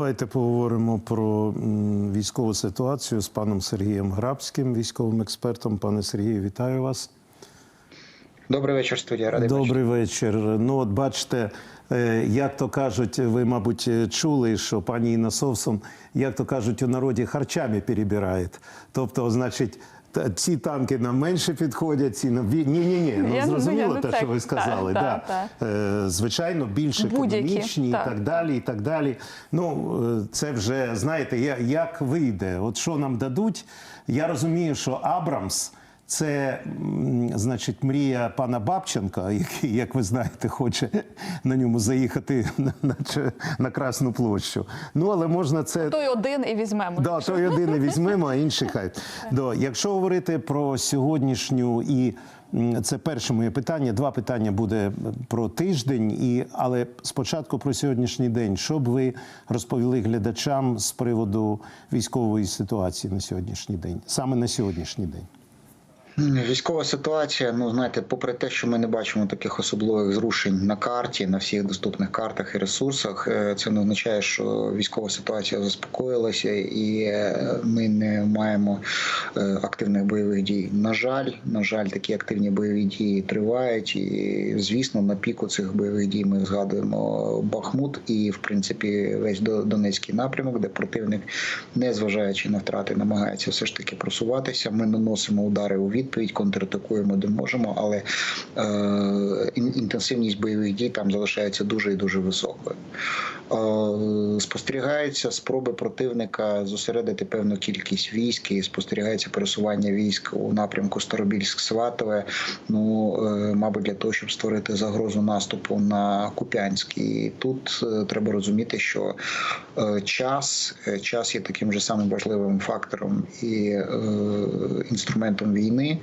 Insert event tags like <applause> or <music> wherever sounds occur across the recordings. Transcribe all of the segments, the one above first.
Давайте поговоримо про військову ситуацію з паном Сергієм Грабським, військовим експертом. Пане Сергію, вітаю вас. Добрий вечір, студія. Радий. Добрий вечір. Ну, от бачите, е, як то кажуть, ви, мабуть, чули, що пані Інна Совсон, як то кажуть, у народі харчами перебирає. Тобто, значить. Та- Ці танки нам менше підходять, ці нам ні, ні, ні. Ну Я- ну, зрозуміло те, так. що ви сказали. Так, да. так, Е, Звичайно, більш економічні і так. далі. І так далі. Ну е, це вже знаєте, я- як вийде. От що нам дадуть. Я розумію, що Абрамс. Це, значить, мрія пана Бабченка, який, як ви знаєте, хоче на ньому заїхати на, на, Красну площу. Ну, але можна це Той один і візьмемо. Да, той один і візьмемо, а інший хай. <laughs> Да, якщо говорити про сьогоднішню і це перше моє питання. Два питання буде про тиждень, і але спочатку про сьогоднішній день. Що б ви розповіли глядачам з приводу військової ситуації на сьогоднішній день, саме на сьогоднішній день? Військова ситуація. Ну знаєте, попри те, що ми не бачимо таких особливих зрушень на карті, на всіх доступних картах і ресурсах, е, це не означає, що військова ситуація заспокоїлася, і е, ми не маємо е, активних бойових дій. На жаль, на жаль, такі активні бойові дії тривають. І звісно, на піку цих бойових дій ми згадуємо Бахмут і, в принципі, весь До- Донецький напрямок, де противник, незважаючи на втрати, намагається все ж таки просуватися. Ми наносимо удари у відповідь, контратакуємо де можемо, але е, інтенсивність бойових дій там залишається дуже і дуже високою. Е, спостерігаються спроби противника зосередити певну кількість військ і спостерігається пересування військ у напрямку Старобільськ-Сватове. Ну, е, мабуть, для того, щоб створити загрозу наступу на Куп'янськ. І тут е, треба розуміти, що час, е, час є таким же самим важливим фактором і е, інструментом війни,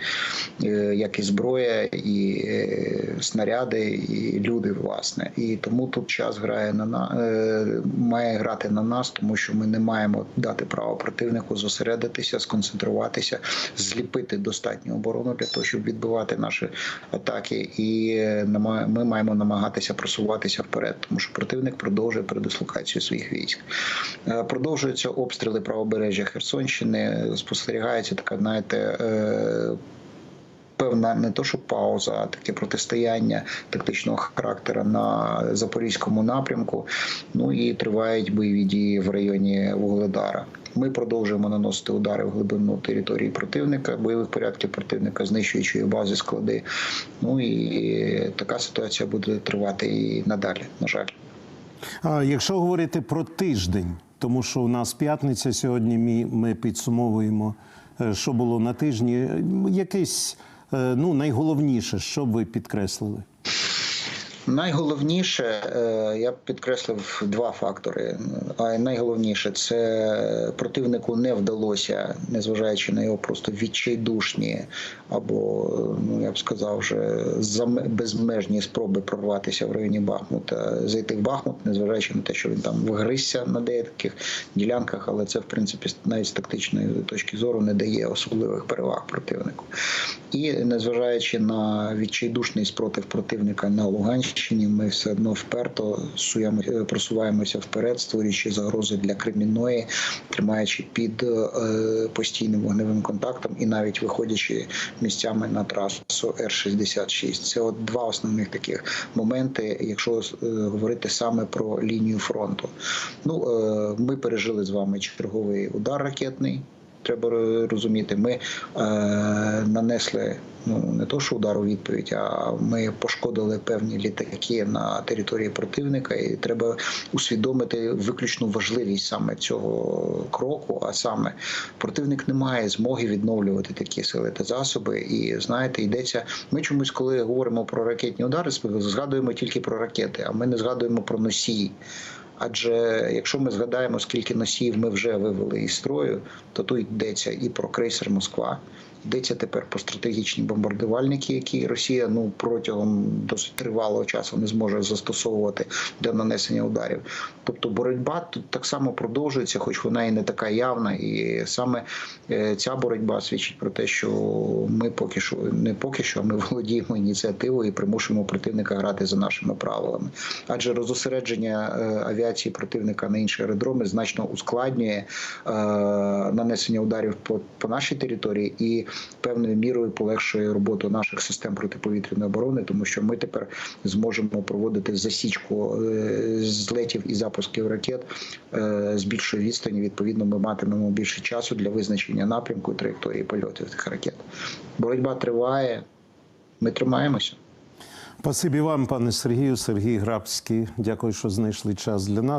е, як і зброя, і е, снаряди, і люди, власне. І тому тут час грає на е, має грати на нас, тому що ми не маємо дати право противнику зосередитися, сконцентруватися, зліпити достатню оборону для того, щоб відбивати наші атаки, і е, ми маємо намагатися просуватися вперед, тому що противник продовжує передислокацію своїх військ. Е, Продовжуються обстріли правобережжя Херсонщини. Спостерігається така, знаєте. е, Певна не то, що пауза, а таке протистояння тактичного характеру на запорізькому напрямку. Ну і тривають бойові дії в районі Вугледара. Ми продовжуємо наносити удари в глибину території противника, бойових порядків противника, знищуючи бази, склади. Ну і така ситуація буде тривати і надалі. На жаль. Якщо говорити про тиждень, тому що у нас п'ятниця сьогодні, ми, підсумовуємо, е, що було на тижні, якесь е, ну, найголовніше, що б ви підкреслили? Найголовніше, е, я б підкреслив два фактори. А найголовніше це противнику не вдалося, незважаючи на його просто відчайдушні або ну я б сказав, вже безмежні спроби прорватися в районі Бахмута, зайти в Бахмут, незважаючи на те, що він там вигризся на деяких ділянках, але це в принципі навіть з тактичної точки зору не дає особливих переваг противнику. І незважаючи на відчайдушний спротив противника на Луганщині, ми все одно вперто е, просуваємося вперед, створюючи загрози для Кремінної, тримаючи під е, постійним вогневим контактом і навіть виходячи місцями на трасу Р-66. Це от два основних таких моменти, якщо е, говорити саме про лінію фронту. Ну ми пережили з вами черговий удар ракетний. Треба розуміти, ми е, нанесли ну не то, що удар у відповідь, а ми пошкодили певні літаки на території противника, і треба усвідомити виключну важливість саме цього кроку. А саме противник не має змоги відновлювати такі сили та засоби. І знаєте, йдеться. Ми чомусь, коли говоримо про ракетні удари, згадуємо тільки про ракети, а ми не згадуємо про носії. Адже якщо ми згадаємо, скільки носіїв ми вже вивели із строю, то тут йдеться і про крейсер Москва, Йдеться тепер про стратегічні бомбардувальники, які Росія ну протягом досить тривалого часу не зможе застосовувати для нанесення ударів. Тобто боротьба тут так само продовжується, хоч вона і не така явна. І саме е, ця боротьба свідчить про те, що ми поки що не поки що, ми володіємо ініціативою і примушуємо противника грати за нашими правилами. Адже розосередження е, авіації противника на інші аеродроми значно ускладнює е, нанесення ударів по нашій території і певною мірою полегшує роботу наших систем протиповітряної оборони, тому що ми тепер зможемо проводити засічку е, злетів і запусків ракет е, з більшої відстані. Відповідно, ми матимемо більше часу для визначення напрямку траєкторії польотів цих ракет. Боротьба триває. Ми тримаємося. Спасибі вам, пане Сергію. Сергій Грабський. Дякую, що знайшли час для нас.